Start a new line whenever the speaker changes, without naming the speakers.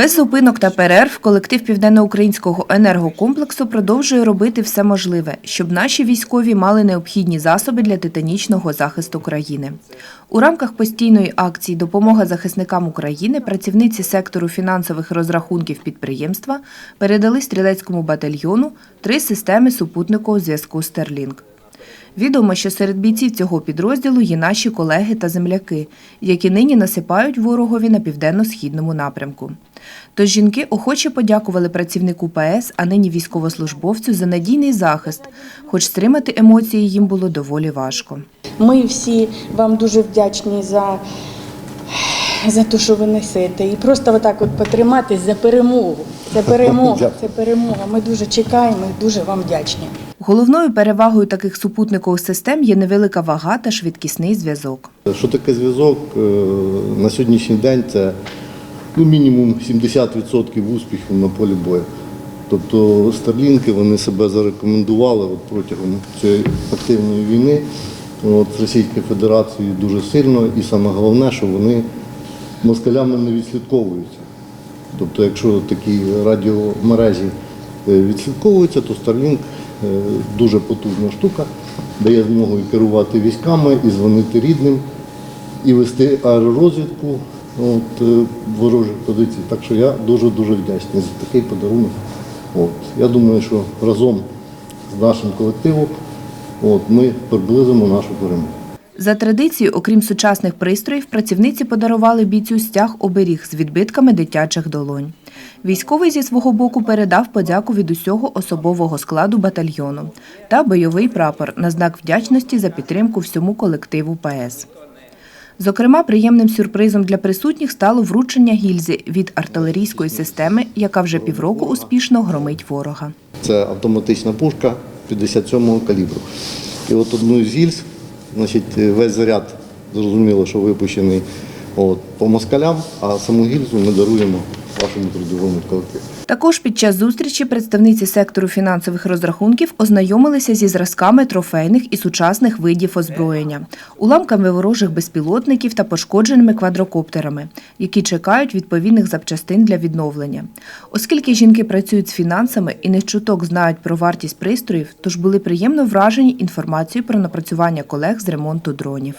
Без зупинок та перерв колектив південноукраїнського енергокомплексу продовжує робити все можливе, щоб наші військові мали необхідні засоби для титанічного захисту країни. У рамках постійної акції Допомога захисникам України працівниці сектору фінансових розрахунків підприємства передали стрілецькому батальйону три системи супутникового зв'язку Стерлінг. Відомо, що серед бійців цього підрозділу є наші колеги та земляки, які нині насипають ворогові на південно-східному напрямку. Тож жінки охоче подякували працівнику ПС, а нині військовослужбовцю за надійний захист, хоч стримати емоції їм було доволі важко.
Ми всі вам дуже вдячні за, за те, що ви несете. І просто отак от потриматись за перемогу. Це перемога, це перемога. Ми дуже чекаємо і дуже вам вдячні.
Головною перевагою таких супутникових систем є невелика вага та швидкісний зв'язок.
Що таке зв'язок? Е, На сьогоднішній день це ну, мінімум 70% успіхів на полі бою. Тобто старлінки вони себе зарекомендували от протягом цієї активної війни от, з Російською Федерацією дуже сильно. І саме головне, що вони москалями не відслідковуються. Тобто, якщо такі радіомережі е, відслідковуються, то е, дуже потужна штука, дає змогу і керувати військами, і дзвонити рідним, і вести аеророзвідку от, е, ворожих позицій. Так що я дуже-дуже вдячний за такий подарунок. От. Я думаю, що разом з нашим колективом от, ми приблизимо нашу перемогу.
За традицією, окрім сучасних пристроїв, працівниці подарували бійцю стяг оберіг з відбитками дитячих долонь. Військовий зі свого боку передав подяку від усього особового складу батальйону та бойовий прапор на знак вдячності за підтримку всьому колективу ПС. Зокрема, приємним сюрпризом для присутніх стало вручення гільзи від артилерійської системи, яка вже півроку успішно громить ворога.
Це автоматична пушка 57-го калібру. І от одну з гільз, значить, весь заряд зрозуміло, що випущений от, по москалям, а саму гільзу ми даруємо вашому трудовому колективу.
Також під час зустрічі представниці сектору фінансових розрахунків ознайомилися зі зразками трофейних і сучасних видів озброєння, уламками ворожих безпілотників та пошкодженими квадрокоптерами, які чекають відповідних запчастин для відновлення. Оскільки жінки працюють з фінансами і не чуток знають про вартість пристроїв, тож були приємно вражені інформацією про напрацювання колег з ремонту дронів.